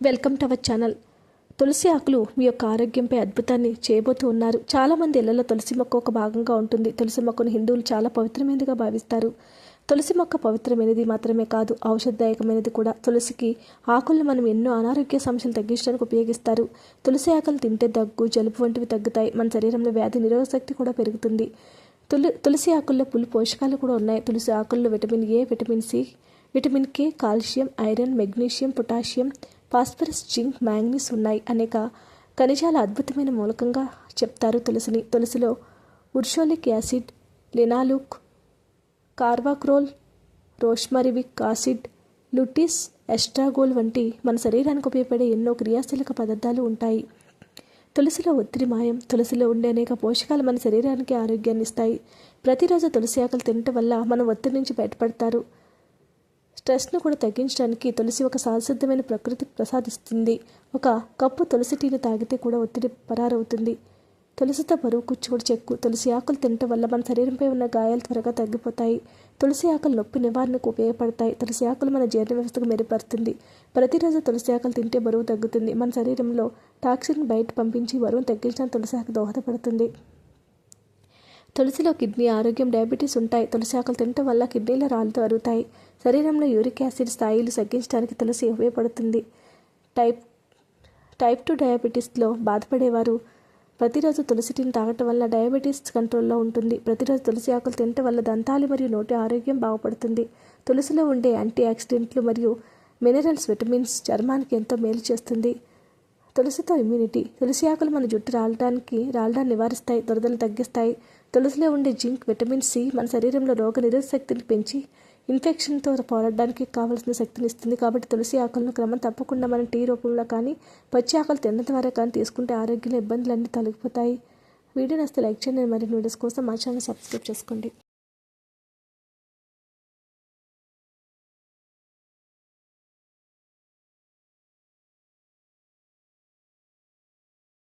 Welcome to our channel. తులసి ఆకులు మీ యొక్క ఆరోగ్యంపై అద్భుతాన్ని చేయబోతూ ఉన్నారు. చాలామంది ఇళ్ళలో తులసి మొక్క ఒక భాగంగా ఉంటుంది. తులసి మొక్కను హిందువులు చాలా పవిత్రమైనదిగా భావిస్తారు. తులసి మొక్క పవిత్రమైనది మాత్రమే కాదు ఔషధదాయకమైనది కూడా. తులసికి ఆకులను మనం ఎన్నో అనారోగ్య సమస్యలు తగ్గించడానికి ఉపయోగిస్తారు. తులసి ఆకులు తింటే దగ్గు జలుబు వంటివి తగ్గుతాయి. మన శరీరంలో వ్యాధి నిరోధక శక్తి కూడా పెరుగుతుంది. తులి తులసి ఆకుల్లో పులు పోషకాలు కూడా ఉన్నాయి. తులసి ఆకుల్లో vitamin A vitamin C vitamin K calcium iron magnesium potassium phosphorus zinc manganese ఉన్నాయి అనేక ఖనిజాల అద్భుతమైన మూలకంగా చెప్తారు తులసిని. తులసిలో ursolic acid linalool carvacrol rosmarinic acid లుటిస్ estragole వంటి మన శరీరానికి ఉపయోగపడే ఎన్నో క్రియాశీలక పదార్థాలు ఉంటాయి. తులసిలో ఒత్తిడి మాయం తులసిలో ఉండే అనేక పోషకాలు మన శరీరానికి ఆరోగ్యాన్ని ఇస్తాయి. ప్రతిరోజు తులసి ఆకులు తినటం వల్ల మనం ఒత్తిడి నుంచి బయటపడతారు. స్ట్రెస్ను కూడా తగ్గించడానికి తులసి ఒక సహసిద్ధమైన ప్రకృతి ప్రసాదిస్తుంది. ఒక కప్పు తులసి టీని తాగితే కూడా ఒత్తిడి పరారవుతుంది. తులసితో బరువు కూర్చోడు చెక్కు. తులసి ఆకులు తినటం వల్ల మన శరీరంపై ఉన్న గాయాలు త్వరగా తగ్గిపోతాయి. తులసి ఆకులు నొప్పి నివారణకు ఉపయోగపడతాయి. తులసి ఆకులు మన జీర్ణ వ్యవస్థకు మెరుగుపడుతుంది ప్రతిరోజు తులసి ఆకులు తింటే బరువు తగ్గుతుంది. మన శరీరంలో టాక్సిన్ బయట పంపించి బరువును తగ్గించడానికి తులసి ఆకు దోహదపడుతుంది. తులసిలో కిడ్నీ ఆరోగ్యం డయాబెటీస్ ఉంటాయి. తులసి ఆకులు తినటం వల్ల కిడ్నీల రాళ్ళతో అరుగుతాయి శరీరంలో యూరిక్ యాసిడ్ స్థాయిలు తగ్గించడానికి తులసి ఉపయోగపడుతుంది. టైప్ టైప్ టూ డయాబెటీస్లో బాధపడేవారు. ప్రతిరోజు తులసి టీని తాగటం వల్ల డయాబెటీస్ కంట్రోల్లో ఉంటుంది. ప్రతిరోజు తులసి ఆకులు తినటం వల్ల దంతాలు మరియు నోటి ఆరోగ్యం బాగుపడుతుంది. తులసిలో ఉండే యాంటీ ఆక్సిడెంట్లు మరియు మినరల్స్ విటమిన్స్ చర్మానికి ఎంతో మేలు చేస్తుంది. తులసితో ఇమ్యూనిటీ. తులసి ఆకులు మన జుట్టు రాలడానికి రాలడాన్ని నివారిస్తాయి. దురదలు తగ్గిస్తాయి. తులసిలో ఉండే జింక్ విటమిన్ సి మన శరీరంలో రోగ నిరోధక శక్తిని పెంచి ఇన్ఫెక్షన్తో పోరాడడానికి కావాల్సిన శక్తిని ఇస్తుంది. కాబట్టి తులసి ఆకులను క్రమం తప్పకుండా మనం టీ రూపంలో కానీ పచ్చి ఆకులు తిన్న ద్వారా కానీ తీసుకుంటే ఆరోగ్యంలో ఇబ్బందులన్నీ తొలగిపోతాయి. వీడియో నస్తే లైక్ చేయండి. మరిన్ని వీడియోస్ కోసం మా ఛానల్ సబ్స్క్రైబ్ చేసుకోండి.